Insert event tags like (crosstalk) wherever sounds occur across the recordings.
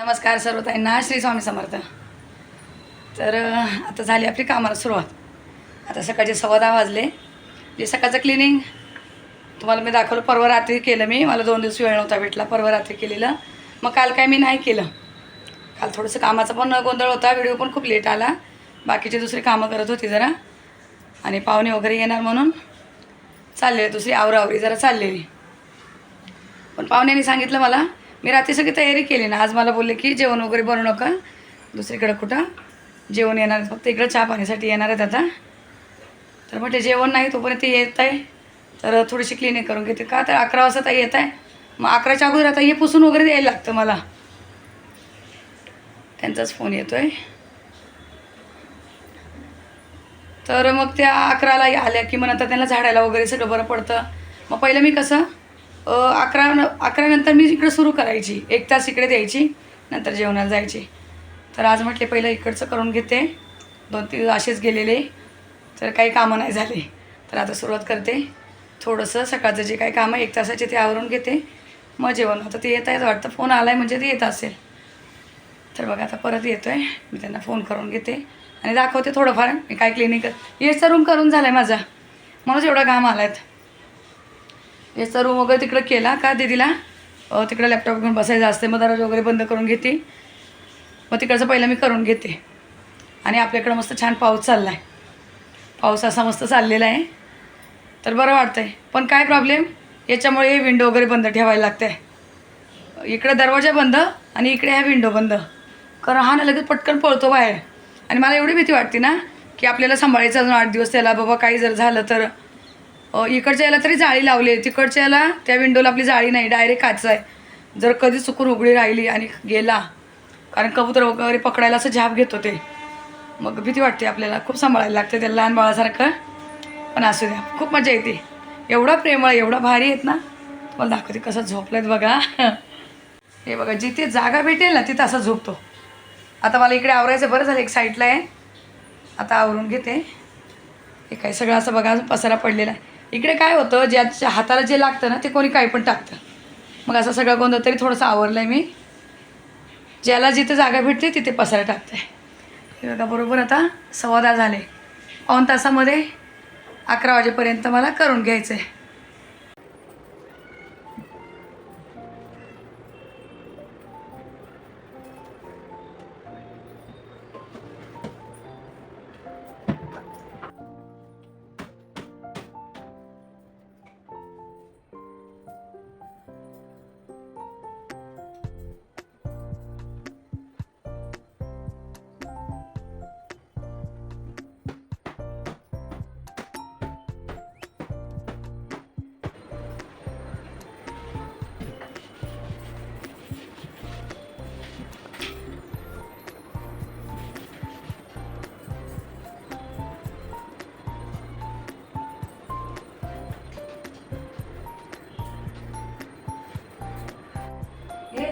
नमस्कार सर्व ताईंना श्री स्वामी समर्थ. तर आता झाली आपली कामाला सुरुवात. आता सकाळचे सव्वा दहा वाजले. जे सकाळचं क्लिनिंग तुम्हाला मी दाखवलं परवा रात्री केलं मी. मला दोन दिवस वेळ नव्हता भेटला परवा रात्री केलेलं. मग काल काय मी नाही केलं. काल थोडंसं कामाचा पण गोंधळ होता व्हिडिओ पण खूप लेट आला. बाकीचे दुसरी कामं करत होती जरा. आणि पाहुणे वगैरे येणार म्हणून चाललेली दुसरी आवरावरी जरा चाललेली. पण पाहुण्याने सांगितलं मला मी रात्री सगळी तयारी केली ना. आज मला बोलले की जेवण वगैरे बनवू नका. दुसरीकडं कुठं? जेवण येणार फक्त इकडं चहा पाण्यासाठी येणार आहेत आता. तर म्हटलं जेवण नाही तोपर्यंत येत आहे. तर थोडीशी क्लिनिक करून घेते. का तर अकरा वाजता ताई येत आहे. मग अकराच्या अगोदर आता हे पुसून वगैरे द्यायला लागतं मला. त्यांचाच फोन येतो आहे तर मग त्या अकराला आल्या की मग आता त्यांना झाडायला वगैरे सगळं बरं पडतं. मग पहिलं मी कसं अकरा न मी इकडं सुरू करायची. एक तास इकडे द्यायची नंतर जेवणाला जायची. तर आज म्हटले पहिलं इकडचं करून घेते. दोन तीन असेच गेलेले. तर काही कामं नाही झाले. तर आता सुरुवात करते. थोडंसं सकाळचं जे काही कामं आहे एक तासाचे ते आवरून घेते. मग जेवण. आता ते येत आहेत वाटतं फोन आला आहे म्हणजे ते येत असेल. तर बघा आता परत येतो आहे मी त्यांना फोन करून घेते. आणि दाखवते थोडंफार. मी काय क्लिनिक येचा रूम करून झाला आहे माझा. म्हणूनच एवढा घाम आला आहेत याचा रूम वगैरे तिकडं केला. का दीदीला? तिकडं लॅपटॉप घेऊन बसायचं असते मग दरवाजा वगैरे बंद करून घेते. मग तिकडचं पहिलं मी करून घेते. आणि आपल्याकडं मस्त छान पाऊस चालला आहे पाऊस असा मस्त चाललेला आहे. तर बरं वाटतं आहे पण काय प्रॉब्लेम याच्यामुळे विंडो वगैरे बंद ठेवायला लागते इकडे दरवाजा बंद आणि इकडे ह्या विंडो बंद. कारण हा ना लगेच पटकन पळतो बाहेर. आणि मला एवढी भीती वाटते ना की आपल्याला सांभाळायचं अजून आठ दिवस त्याला बाबा काही जर झालं तर इकडच्या याला तरी जाळी लावली आहे. तिकडच्या याला त्या विंडोला आपली जाळी नाही डायरेक्ट काच आहे. जर कधी चुकून उघडी राहिली आणि गेला कारण कबूतर वगैरे पकडायला असं झाप घेतो ते मग भीती वाटते आपल्याला खूप सांभाळायला लागते त्या लहान बाळासारखं. पण असू द्या खूप मजा येते. एवढा प्रेमळ एवढा भारी आहेत ना. तुम्हाला दाखवते कसं झोपलेत बघा. (laughs) हे बघा जिथे जागा भेटेल ना तिथं असं झोपतो. आता मला इकडे आवरायचं बरं झालं एक साईडला आहे. आता आवरून घेते. हे काय सगळं असं बघा पसरा पसारा पडलेला आहे. इकडे काय होतं ज्याच्या हाताला जे लागतं ना ते कोणी काही पण टाकतं. मग असं सगळं गोंधळ तरी थोडंसं आवरलं आहे मी. ज्याला जिथे जागा भेटते तिथे पसारा टाकते हे बघा बरोबर आता सवादा झाले. पाऊन तासामध्ये अकरा वाजेपर्यंत मला करून घ्यायचं आहे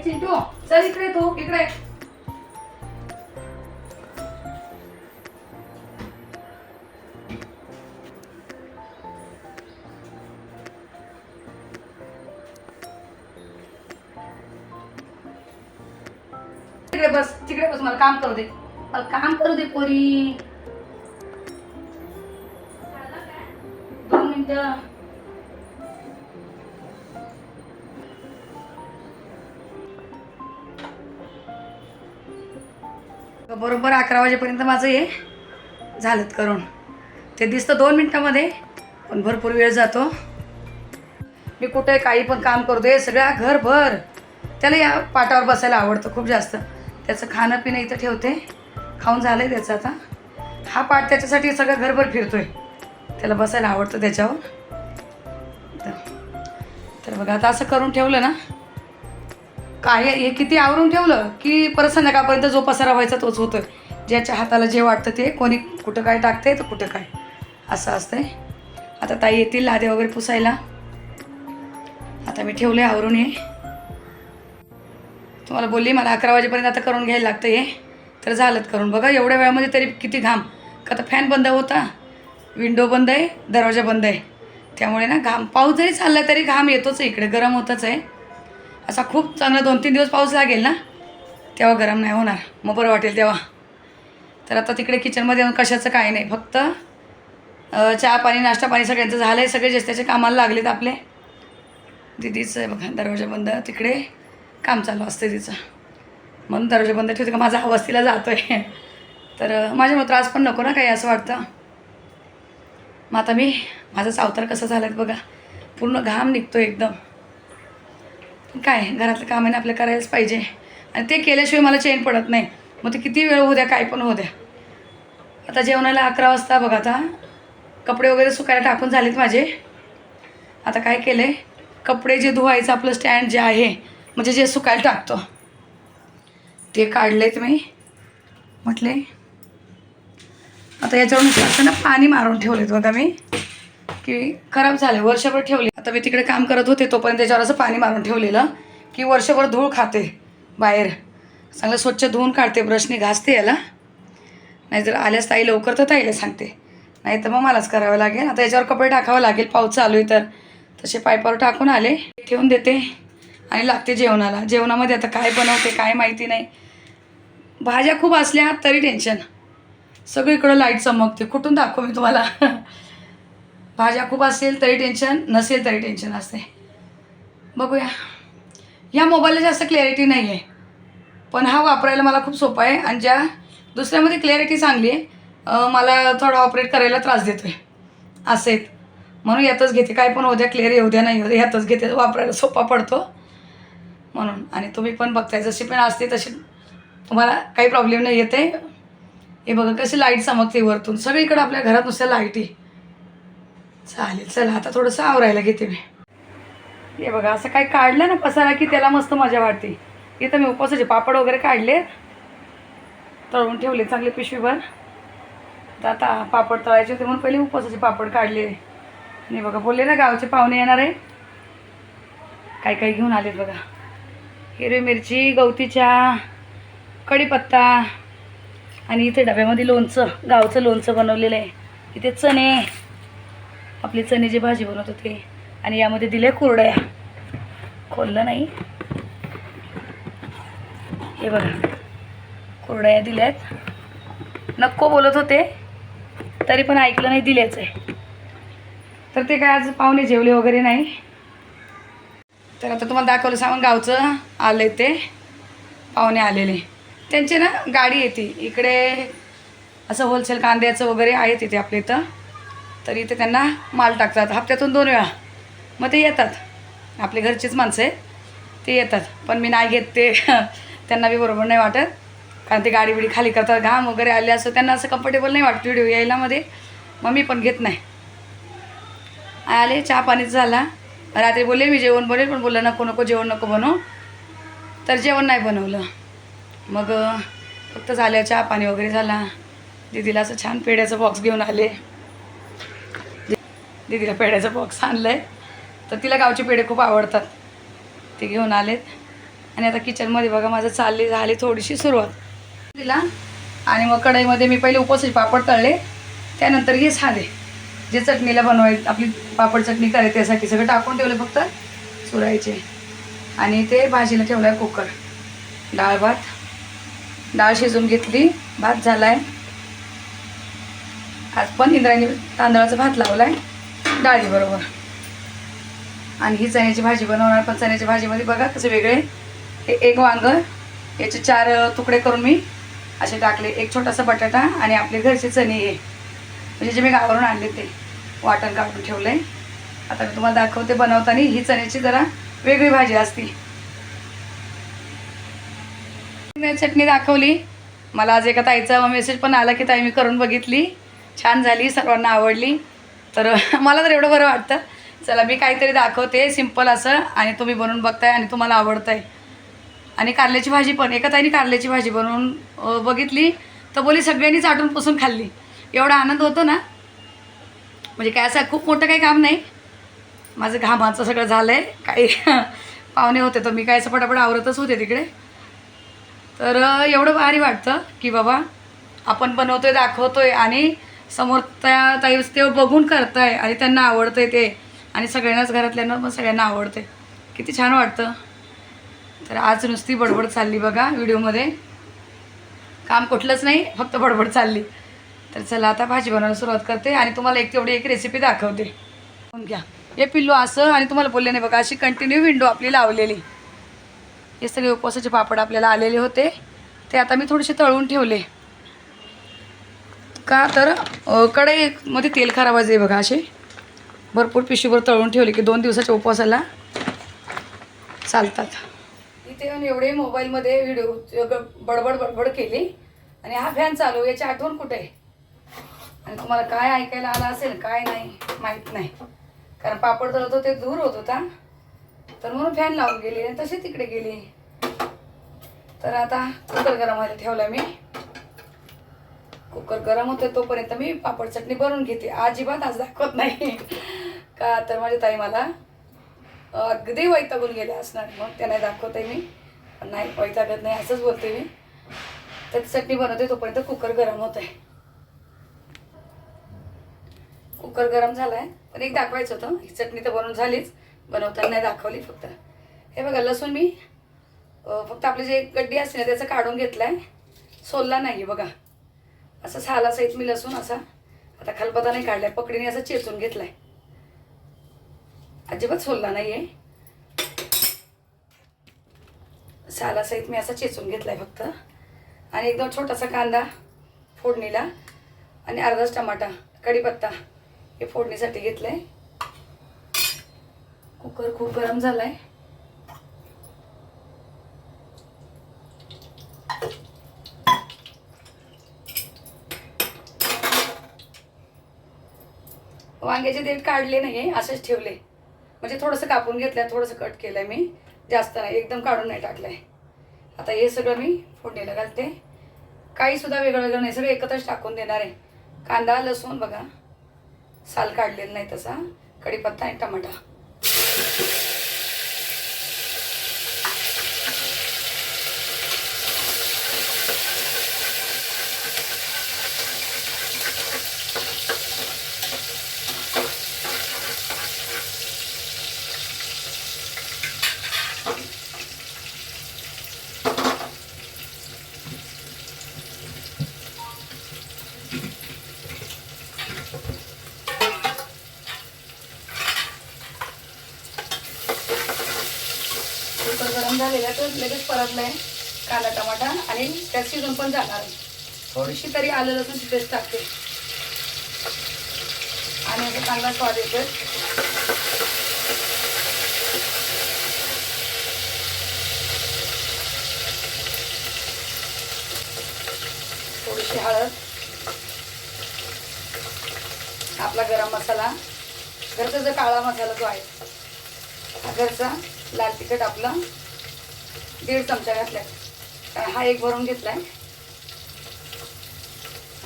चिंटू चल इकडे तू इकडे. तिकडे बस तिकडे बस मला काम करू दे. मला काम करू दे पोरी. बरोबर अकरा वाजेपर्यंत माझं हे झालं करून. ते दिसतं दोन मिनटामध्ये पण भरपूर वेळ जातो. मी कुठे काही पण काम करतो सगळ्या घरभर. त्याला या पाटावर बसायला आवडतं खूप जास्त. त्याचं खाणं पिणं इथं ठेवते. खाऊन झालं आहे त्याचं आता. हा पाट त्याच्यासाठी सगळं घरभर फिरतोय. त्याला बसायला आवडतं त्याच्यावर. तर- तर बघा आता असं करून ठेवलं ना. काय हे किती आवरून ठेवलं की परत संध्याकाळपर्यंत जो पसारा व्हायचा तोच होतोय. ज्याच्या हाताला जे वाटतं ते कोणी कुठं काय टाकते तर कुठं काय. असं असतंय. आता ताई येतील लादे वगैरे पुसायला. आता मी ठेवले आवरून हे. तुम्हाला बोलली मला अकरा वाजेपर्यंत आता करून घ्यायला लागतं हे. तर झालंच करून. बघा एवढ्या वेळामध्ये तरी किती घाम. का तर फॅन बंद होता विंडो बंद आहे दरवाजा बंद आहे. त्यामुळे ना घाम पाऊस जरी चालला तरी घाम येतोच आहे इकडे गरम होतच आहे. असा खूप चांगला दोन तीन दिवस पाऊस लागेल ना? तेव्हा गरम नाही होणार. मग बरं वाटेल तेव्हा. तर आता तिकडे किचनमध्ये येऊन कशाचं काही नाही. फक्त चहा पाणी नाश्ता पाणी सगळ्यांचं झालं आहे सगळे ज्याच्या कामाला लागलेत आपले. दिदीचं आहे बघा दरवाजा बंद. तिकडे काम चालू असते तिचं. म्हणून दरवाजा बंद ठेवते का माझा आवाज तिला जातो आहे तर माझ्या माझ्यामुळे त्रास पण नको ना काही असं वाटतं. मग आता मी माझं सावतार कसं झालं आहे बघा. पूर्ण घाम निघतो एकदम. पण काय घरातलं काम आहे ना आपलं करायलाच पाहिजे. आणि ते केल्याशिवाय मला चेन पडत नाही. मग ते किती वेळ होऊ द्या काय पण होऊ द्या. आता जेवणाला अकरा वाजता बघा आता. कपडे वगैरे सुकायला टाकून झालेत माझे. आता काय केलं आहे कपडे जे धुवायचं आपलं स्टँड जे आहे म्हणजे जे सुकायला टाकतो. ते काढलेत मी. म्हटले आता याच्यावर नुसतं असं ना पाणी मारून ठेवलेत बघा मी. की खराब झाले वर्षभर ठेवले. आता मी तिकडे काम करत होते तोपर्यंत त्याच्यावर असं पाणी मारून ठेवलेलं की वर्षभर धूळ खाते बाहेर. चांगलं स्वच्छ धुवून काढते ब्रशने घासते याला. नाहीतर आल्यास ताई लवकर तर ताईला सांगते. नाही तर मग मलाच करावं लागेल. आता याच्यावर कपडे टाकावं लागेल पाऊस चालू आहे तर. तसे पायपावर टाकून आले ठेवून देते. आणि लागते जेवणाला. जेवणामध्ये आता काय बनवते काय माहिती नाही. भाज्या खूप असल्या तरी टेन्शन सगळीकडं लाइट चमकते. कुठून दाखवू मी तुम्हाला? (laughs) भाज्या खूप असेल तरी टेन्शन नसेल तरी टेन्शन असते. बघूया. ह्या मोबाईलला जास्त क्लॅरिटी नाही आहे पण हा वापरायला मला खूप सोपा आहे. आणि ज्या दुसऱ्यामध्ये क्लॅरिटी चांगली आहे मला थोडा ऑपरेट करायला त्रास देतो आहे असे आहेत म्हणून यातच घेते. काय पण उद्या क्लिअर येऊ द्या नाही होऊ द्या यातच घेते. वापरायला सोपा पडतो. म्हणून. आणि तुम्ही पण बघताय जशी पण असते तशी तुम्हाला काही प्रॉब्लेम नाही येते हे बघा कशी लाइट चमकते वरतून. सगळीकडे आपल्या घरात नुसत्या लाईटी चालेल चला. आता थोडंसं आवरायला घेते मी. हे बघा असं काही काढलं ना पसारा की त्याला मस्त मजा वाटते. इथं मी उपवासाचे पापड वगैरे काढले तळून ठेवले चांगले पिशवीभर. तर आता पापड तळायचे होते म्हणून पहिले उपवासाचे पापड काढले. आणि बघा बोलले ना गावचे पाहुणे येणार आहे. काय काय घेऊन आलेत बघा. हिरवी मिरची गवतीच्या कढीपत्ता आणि इथे डब्यामध्ये लोणचं गावचं लोणचं बनवलेलं आहे. इथे चणे आपली चण्याची भाजी बनवत होते. आणि यामध्ये दिले कुरड्या. खोललं नाही. हे बघा. कोरड्या दिल्यात. नको बोलत होते. तरी पण ऐकलं नाही दिल्याच आहे. तर ते काय आज पाहुणे जेवले वगैरे नाही. तर आता तुम्हाला दाखवलं सांगून गावचं. आले ते. पाहुणे आलेले. त्यांची ना गाडी येते. इकडे असं होलसेल कांद्याचं वगैरे आहे तिथे आपल्या इथं. तर इथे त्यांना माल टाकतात. हप्त्यातून दोन वेळा. मग ते येतात. आपले घरचीच माणसं आहेत. ते येतात. पण मी नाही घेत ते. त्यांना बी बरोबर नाही वाटत. कारण ते गाडी बिडी खाली करतात घाम वगैरे आले असं त्यांना असं कम्फर्टेबल नाही वाटत व्हिडिओ यायला मध्ये मग मी पण घेत नाही. आले चहा पाणीच झाला. रात्री बोलले मी जेवण बनवेल पण बोललं नको नको जेवण नको बनव. तर जेवण नाही बनवलं. मग फक्त झाल्या चहा पाणी वगैरे झाला. दीदीला असं छान पेढ्याचा बॉक्स घेऊन आले. दीदीला पेढ्याचा बॉक्स आणलं आहे तर तिला गावचे पेढे खूप आवडतात. ते घेऊन आलेत. आणि आता किचनमध्ये बघा माझं चालली झाली थोडीशी सुरुवात. दिला. आणि मग कढईमध्ये मी पहिले उपवासाचे पापड तळले. त्यानंतर हे साधे जे चटणीला बनवाय आपली पापड चटणी करायची त्यासाठी सगळं टाकून ठेवले फक्त चुरायचे. आणि ते भाजीला ठेवलं आहे कुकर. डाळ भात. डाळ शिजून घेतली. भात झाला आहे आज पण इंद्रायणी तांदळाचा भात लावला आहे डाळीबरोबर आणि ही चण्याची भाजी बनवणार. पण चण्याची भाजीमध्ये बघा कसं वेगळे हे एक वांगं. याचे चार तुकडे करून मी असे टाकले. एक छोटासा बटाटा आणि आपले घरचे चणे हे. म्हणजे जे मी गावावरून आणले ते. वाटण काढून ठेवलं आहे आता मी तुम्हाला दाखवते बनवताना. ही चण्याची जरा वेगळी भाजी असती चटणी दाखवली. मला आज एका ताईचा मेसेज पण आला की ताई मी करून बघितली. छान झाली. सर्वांना आवडली. तर (laughs) मला तर एवढं बरं वाटतं. चला मी काहीतरी दाखवते. सिंपल असं. आणि तुम्ही बनवून बघताय आणि तुम्हाला आवडतं आहे आणि कारल्याची भाजी पण. एका ताईने कारल्याची भाजी बनवून बघितली तर बोली सगळ्यांनी चाटून पुसून खाल्ली. एवढा आनंद होतो ना. म्हणजे काय असं खूप मोठं काही काम नाही. माझं घामाचं सगळं झालं आहे काही (laughs) पाहुणे होते तर मी काय असं पटापट आवरतच होते तिकडे. तर एवढं भारी वाटतं की बाबा आपण बनवतोय दाखवतोय आणि समोर त्या ताई ते बघून करताय आणि त्यांना आवडतंय ते. आणि सगळ्यांनाच घरातल्यांना पण सगळ्यांना आवडते किती छान वाटतं. तर आज नुसती बडबड चालली बघा व्हिडिओमध्ये. काम कुठलंच नाही फक्त बडबड चालली. तर चला आता भाजी बनवायला सुरुवात करते आणि तुम्हाला एक तेवढी एक रेसिपी दाखवते. घ्या. हे पिल्लू असं आणि तुम्हाला बोलले नाही बघा अशी कंटिन्यू विंडो आपली लावलेली. हे सगळे उपवासाचे पापड आपल्याला आलेले होते. ते आता मी थोडेसे तळून ठेवले. का तर कढईमध्ये तेल खराब आहे बघा असे. भरपूर पिशवीवर तळून ठेवले की दोन दिवसाच्या उपवासाला चालतात. इथे येऊन एवढे मोबाईलमध्ये व्हिडिओ बडबड बडबड केली. आणि हा फॅन चालू याची आठवण कुठे आहे? आणि तुम्हाला काय ऐकायला आलं असेल काय नाही माहीत नाही. कारण पापड तळत होते दूर होत होता. तर म्हणून फॅन लावून गेली आणि तशी तिकडे गेली. तर आता कुकर गरममध्ये ठेवला मी. कुकर गरम होते तोपर्यंत मी पापड चटणी बनवून घेते. अजिबात आज दाखवत नाही. का तर माझी ताई मला अगदी वैतागून गेले असणार. मग त्या नाही दाखवते मी. पण नाही वैतागत नाही असंच बोलते मी. तर चटणी बनवते तोपर्यंत कुकर गरम होत आहे कुकर गरम झालाय पण एक दाखवायचं होतं. ही चटणी तर बनवून झालीच. बनवताना नाही दाखवली फक्त. हे बघा लसूण मी फक्त आपली जे गड्डी असते ना त्याचं काढून घेतलाय. सोलला नाही बघा. असं सालासहित मी लसूण असा आता खलपता नाही काढलाय. पकडीने असं चेचून घेतलाय. अजिबात सोलला नाही आहे सालासहित मी असा चेचून घेतलाय फक्त. आणि एकदम छोटासा कांदा फोडणीला आणि अर्धाच टमाटा कढीपत्ता हे फोडणीसाठी घेतलं आहे कुकर खूप गरम झाला आहे वांग्याचे देठ काढले नाही असेच ठेवले. म्हणजे थोडंसं कापून घेतलंय थोडंसं कट केलंय मी. जास्त नाही एकदम काढून नाही टाकलंय. आता हे सगळं मी फोडणीला घालते. काही सुद्धा वेगळं वेगळं नाही सगळं एकत्रच टाकून देणार आहे. कांदा लसूण बघा. साल काढलेला नाही तसा. कढीपत्ता आणि टमाटा कुकर तर लगेच परतलाय कांदा टमाटा आणि त्यात शिजून पण जाणार थोडीशी तरी आलं लसूणची पेस्ट टाकते. आणि असं चांगला स्वाद येतो थोडीशी हळद. आपला गरम मसाला. घरचा जो काळा मसाला जो आहे हा घरचा लाल तिखट आपलं दीड चमचा घातल्या. हा एक भरून घेतला आहे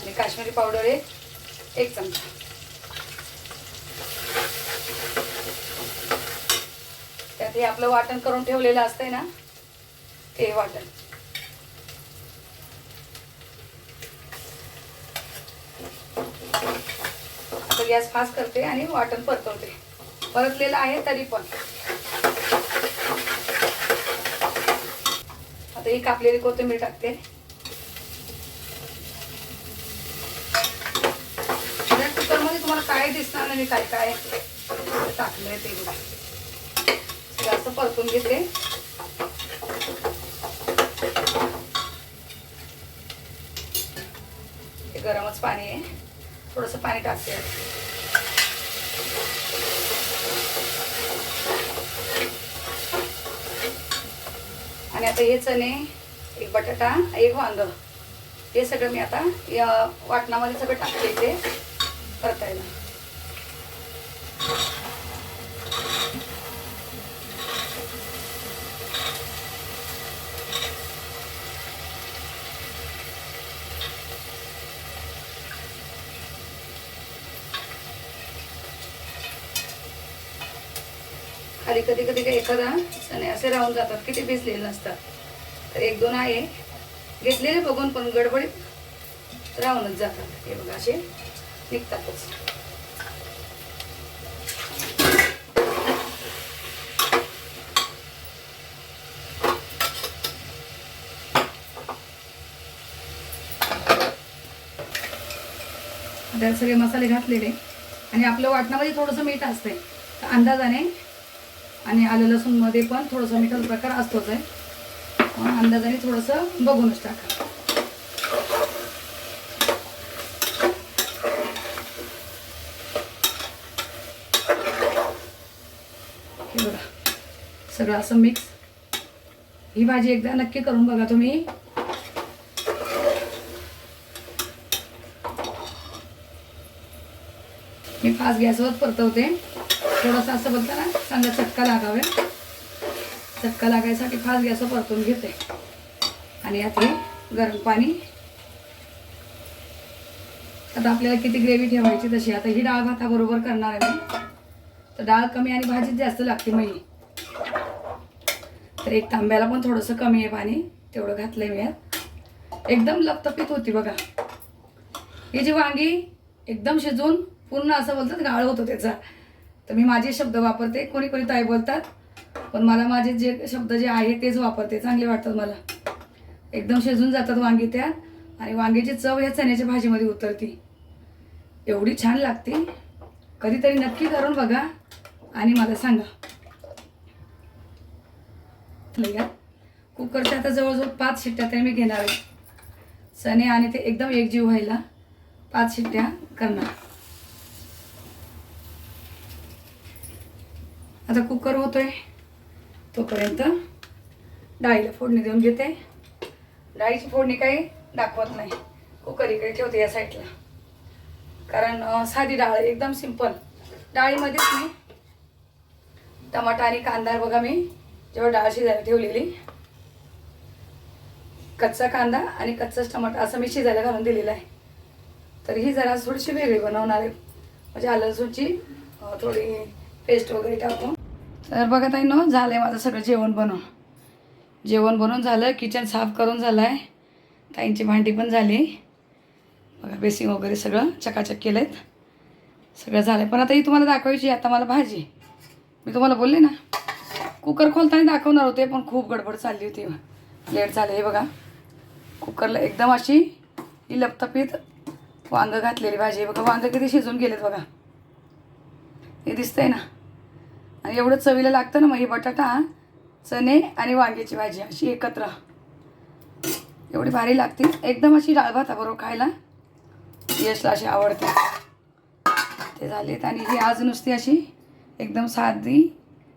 आणि काश्मीरी पावडर एक एक चमचा. त्यात हे आपलं वाटण करून ठेवलेलं असतंय ना ते वाटण. आता गॅस फास्ट करते आणि वाटण परतवते. परतलेलं आहे तरी पण. आता ही कापलेली कोथिंबीर टाकते. कुकरमध्ये तुम्हाला काय दिसणार नाही मी काय काय टाकलंय ते जास्त परतून घेते. गरमच पाणी आहे. थोडंसं पाणी टाकते. आणि आता हे चणे एक बटाटा एक वांग. हे सगळं मी आता या वाटणामध्ये सगळं टाकते इथे परतायला. कधी कधी काही एखादा चणे असे राहून जातात की ते भिजलेले नसतात तर एक दोन आहे घेतलेले बघून पण गडबडीत राहूनच जातात. हे बघा असे निघतातच त्यात सगळे मसाले घातलेले आणि आपलं वाटणामध्ये थोडस मीठ असतंय. अंदाजाने आणि आलं लसूणमध्ये पण थोडंसं मिठाचा प्रकार असतोच आहे. म्हणून अंदाजाने थोडंसं बघूनच टाका. हे बघा सगळं असं मिक्स ही भाजी एकदा नक्की करून बघा तुम्ही. मी फास्ट गॅसवर परतवते. थोडंसं असं बोलतं ना चांगला चटका लागावे. चटका लागायसाठी फास्ट गॅस परतून घेते. आणि यात हे गरम पाणी. आता आपल्याला किती ग्रेव्ही ठेवायची तशी. आता ही डाळ भाताबरोबर करणार आहे मी. तर डाळ कमी आणि भाजीच जास्त लागते मी तर एक तांब्याला पण थोडंसं कमी आहे पाणी. तेवढं घातलंय मी यात. एकदम लपतपीत होती बघा. ही जी वांगी एकदम शिजून पूर्ण असं बोलतात गाळ होतो त्याचा. तर मी माझे शब्द वापरते. कोणी कोणी ताई बोलतात पण मला माझे जे शब्द जे आहे तेच वापरते. चांगले वाटतात मला. एकदम शिजून जातात वांगी त्या आणि वांग्याची चव या चण्याच्या भाजीमध्ये उतरती. एवढी छान लागते. कधीतरी नक्की करून बघा आणि मला सांगा. या कुकरच्या आता जवळजवळ पाच शिट्ट्या तरी मी घेणार आहे. चणे आणि ते एकदम एकजीव व्हायला पाच शिट्ट्या करणार. आता कुकर होतोय तोपर्यंत डाळीला फोडणी देऊन घेते. डाळीची फोडणी काही दाखवत नाही. कुकर इकडे ठेवते या साईडला कारण साधी डाळ एकदम सिंपल डाळीमध्येच मी टमाटा आणि कांदा बघा मी जेव्हा डाळ शिजायला ठेवलेली. कच्चा कांदा आणि कच्चाच टमाटा असं मी शिजायला घालून दिलेला आहे. तर ही जरा थोडीशी वेगळी बनवणार आहे. म्हणजे आलं लसूणची थोडी पेस्ट वगैरे टाकून. तर बघा आहे न झालं आहे माझं सगळं जेवण बनवून. जेवण बनवून झालं किचन साफ करून झालं आहे ताईंची भांडी पण झाली. बघा बेसिंग वगैरे सगळं चकाचक केलं आहेत सगळं झालं पण आता ही तुम्हाला दाखवायची आहे. आता मला भाजी. मी तुम्हाला बोलले ना कुकर खोलताना दाखवणार होते पण खूप गडबड चालली होती. लेट झालं हे बघा. कुकरला एकदम अशी ही लपतपीत वांगं घातलेली भाजी. बघा वांगं किती शिजून गेलेत बघा. हे दिसतंय ना. आणि एवढं चवीला लागतं ना मग हे बटाटा चणे आणि वांग्याची भाजी अशी एकत्र. एवढी भारी लागते. एकदम अशी डाळ भाताबरोबर खायला यशला अशी आवडते. ते झालेत आणि ही आज नुसती अशी एकदम साधी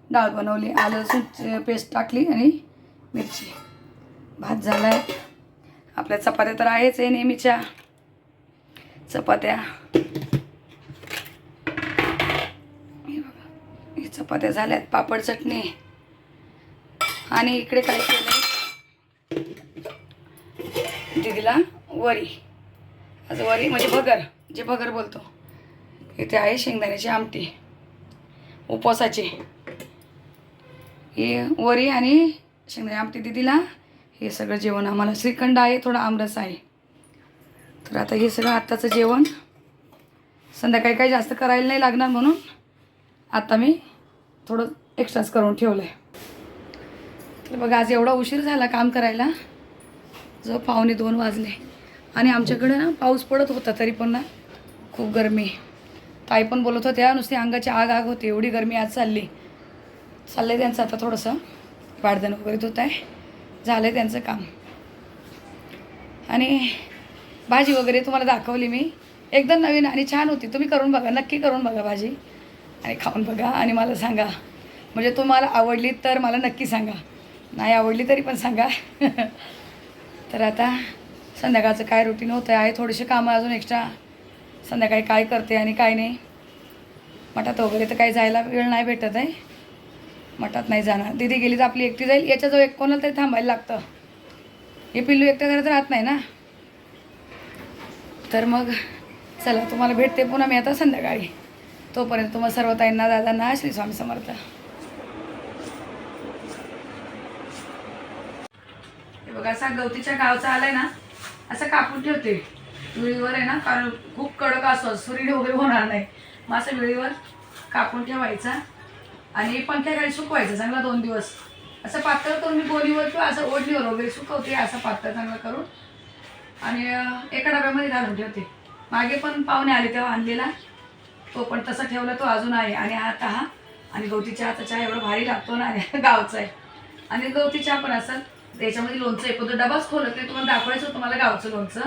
डाळ बनवली. आलं लसूण पेस्ट टाकली आणि मिरची. भात झाला आहे आपल्या चपात्या तर आहेच आहे नेहमीच्या. चपात्या हे बघा हे चपात्या झाल्यात पापड चटणी. आणि इकडे काय केलं दीदीला वरी. आज वरी म्हणजे भगर जे भगर बोलतो. इथे आहे शेंगदाण्याची आमटी. उपवासाची. ही वरी आणि शेंगदाणे आमटी दिदीला. हे सगळं जेवण आम्हाला श्रीखंड आहे थोडा आमरस आहे. तर आता हे सगळं आत्ताचं जेवण. संध्याकाळी काही जास्त करायला नाही लागणार म्हणून आता मी थोडं एक्स्ट्राच करून ठेवलं आहे तर बघा आज एवढा उशीर झाला काम करायला. जो पावणे दोन वाजले. आणि आमच्याकडे ना पाऊस पडत होता तरी पण ना खूप गरमी ताई पण बोलत होत्या नुसती अंगाची आग आग होती एवढी गरमी आज चालली. चाललं आहे त्यांचं आता थोडंसं. वाढदण वगैरे होत आहे. झालं आहे त्यांचं काम. आणि भाजी वगैरे तुम्हाला दाखवली मी. एकदम नवीन आणि छान होती. तुम्ही करून बघा नक्की करून बघा भाजी. आणि खाऊन बघा आणि मला सांगा. म्हणजे तुम्हाला आवडली तर मला नक्की सांगा. नाही आवडली तरी पण सांगा. (laughs) तर आता संध्याकाळचं काय रुटीन होतं आहे थोडेसे कामं अजून एक्स्ट्रा संध्याकाळी काय करते आणि काय नाही. मठात वगैरे तर काही जायला वेळ नाही भेटत आहे. मठात नाही जाणार. दिदी गेली तर आपली एकटी जाईल. याच्याजवळ एक कोणाला तरी थांबायला लागतं. हे पिल्लू एकट्या घरात राहत नाही ना? तर मग चला तुम्हाला भेटते पुन्हा मी आता संध्याकाळी. तोपर्यंत तुम्हाला सर्व ताईंना दादांना श्री स्वामी समर्थ. हे बघा असा गवतीच्या गावचा आलाय ना असं कापून ठेवते. विळीवर आहे ना कारण खूप कडक असतो सुरीड वगैरे होणार नाही. मग असं विळीवर कापून ठेवायचा आणि पंख्याखाली सुकवायचं चांगला दोन दिवस. असं पातळ करून मी गोलीवर किंवा असं ओढणीवर वगैरे सुकवते असं पातळ चांगलं करून. आणि एका डब्यामध्ये घालून ठेवते. मागे पण पाहुणे आले तेव्हा आणलेला. तो पण तसा ठेवला तो अजून आहे. आणि हा आता हा आणि गवती चहाचा चहा एवढा भारी लागतो ना आणि गावचा आहे. आणि गवती चहा पण असं त्याच्यामध्ये लोणचं आहे. पण डबाच खोलत ते तुम्हाला दाखवायचं होतं मला गावचं लोणचं.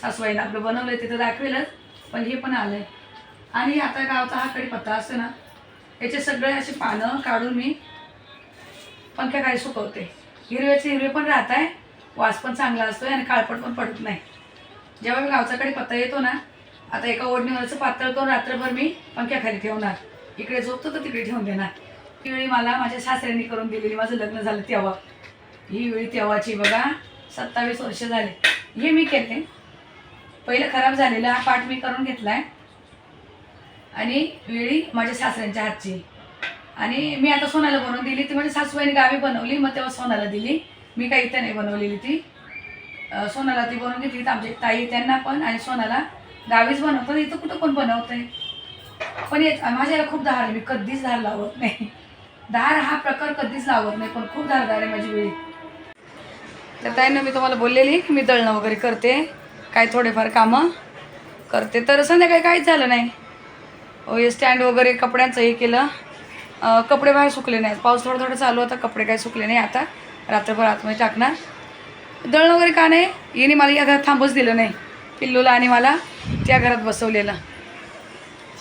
सासूबाईनं आपलं बनवलंय तिथं दाखवेलच. पण हे पण आलंय. आणि आता गावचा हा कढीपत्ता असतो ना याचे सगळे असे पानं काढून मी पंख्याखाली सुकवते. हिरव्याचे हिरवे पण राहत आहे वास पण चांगला असतो आणि काळपट पण पडत नाही. जेव्हा मी गावचा कढीपत्ता येतो ना आता एका ओढणीवरचं पातळ करून रात्रभर मी पंख्याखाली ठेवणार. इकडे झोपतो तर तिकडे ठेवून देणार. ती वेळी मला माझ्या सासऱ्यांनी करून दिलेली माझं लग्न झालं तेव्हा. ही वेळी तेव्हाची बघा सत्तावीस वर्ष झाले. हे मी केले. पहिलं खराब झालेला हा पाठ मी करून घेतलाय. आणि वेळी माझ्या सासऱ्यांच्या हातची. आणि मी आता सोनाला बनवून दिली. ती म्हणजे सासूबाईने गावी बनवली मग तेव्हा सोनाला दिली. मी काही इथं नाही बनवलेली ती. सोनाला ती बनवून घेतली. तर आमची ताई त्यांना पण आणि सोनाला गावीच बनवतात इथं कुठं कोण बनवतंय? पण माझ्याला खूप धार आहे मी कधीच धार लावत नाही. धार हा प्रकार कधीच लावत नाही पण खूप धारदार आहे माझी वेळी. तर ताईनं मी तुम्हाला बोललेली की मी दळणं वगैरे करते काय थोडेफार कामं करते. तर संध्याकाळी काहीच झालं नाही. हे स्टँड वगैरे कपड्यांचं हे केलं कपडे बाहेर सुकले नाहीत. पाऊस थोडं थोडं चालू होता कपडे काही सुकले नाही आता. रात्रभर आतमध्ये टाकणार. दळण वगैरे का नाही येणे मला या घरात थांबूच दिलं नाही. पिल्लूला आणि मला त्या घरात बसवलेलं.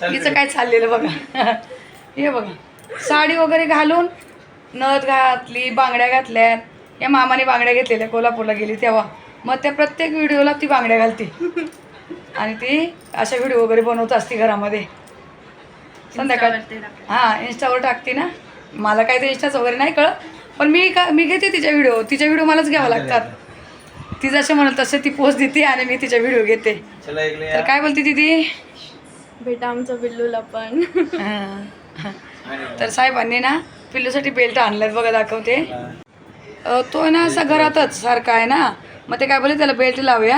हिचं काय चाललेलं बघा. (laughs) हे बघा. साडी वगैरे घालून नथ घातली बांगड्या घातल्यात. या मामाने बांगड्या घेतलेल्या कोल्हापूरला गेली तेव्हा. मग त्या प्रत्येक व्हिडिओला ती बांगड्या घालते. (laughs) आणि ती अशा व्हिडिओ वगैरे बनवत असते घरामध्ये. संध्याकाळ हां इंस्टावर टाकते ना. मला काय ते इंस्टाचं वगैरे नाही कळत. पण मी का मी घेते तिच्या व्हिडिओ. तिच्या व्हिडिओ मलाच घ्यावं लागतात. ती जसे म्हणत तसे ती पोस्ट देते आणि मी तिच्या व्हिडिओ घेते. तर काय बोलते दीदी? भेटा आमच्या बिल्लूला पण. हां. तर साहेबांनी ना पिल्लूसाठी बेल्ट आणलात बघा दाखवते. तो आहे ना असा घरातच सारखा आहे ना. मग ते काय बोलले त्याला बेल्ट लावूया.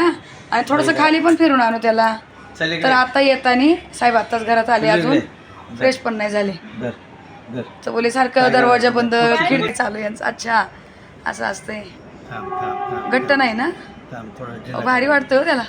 आणि थोडंसं खाली पण फिरून आणू त्याला. चल तर आता येताना साहेब आत्ताच घरात आले अजून. फ्रेश पण नाही झाले. तर बोले सारखं दरवाजा बंद खिडकी चालू यांचं अच्छा असं असतंय. थांब थांब थांब. घट्ट नाही ना? थांब थोडं अहो. भारी वाटतं हो त्याला.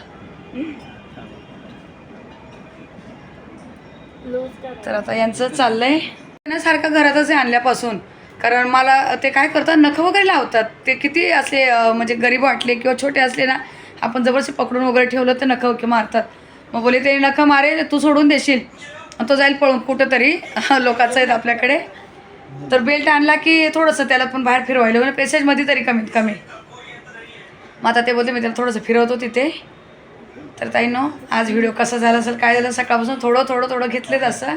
लूज कर तर आता यांचं चाललंय. ना सारखं घरातच आहे आणल्यापासून. कारण मला ते काय करतात नखं वगैरे लावतात. ते किती असले अं, म्हणजे गरीब वाटले किंवा छोटे असले ना आपण जबरदस्ती पकडून वगैरे ठेवलं तर नखं वगैरे मारतात. मग बोले ते नखं मारे तू सोडून देशील. आणि तो जाईल पळून कुठं तरी लोकांचं आहेत आपल्याकडे. तर बेल्ट आणला की थोडंसं त्याला पण बाहेर फिरवायला म्हणजे पेसेजमध्ये तरी कमीत कमी. मग आता ते बोलते मी त्याला थोडंसं फिरवतो तिथे. तर ताई नो आज व्हिडिओ कसा झाला असेल काय झालं सकाळपासून थोडं थोडं थोडं घेतलेच असं.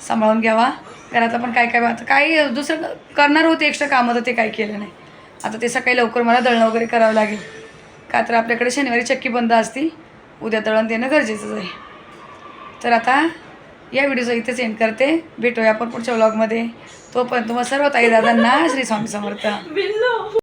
सांभाळून घ्यावा. घरातलं पण काय काय आता काही दुसरं करणार होते एक्स्ट्रा कामं तर ते काही केलं नाही. आता ते सकाळी लवकर मला दळणं वगैरे करावं लागेल. का तर आपल्याकडे शनिवारी चक्की बंद असती. उद्या दळण देणं गरजेचंच आहे. तर आता या व्हिडिओचं इथेच एंड करते. भेटूया आपण पुढच्या व्लॉगमध्ये तोपर्यंत तुम्हाला सर्व ताई दादांना श्री स्वामी समर्थ. (laughs)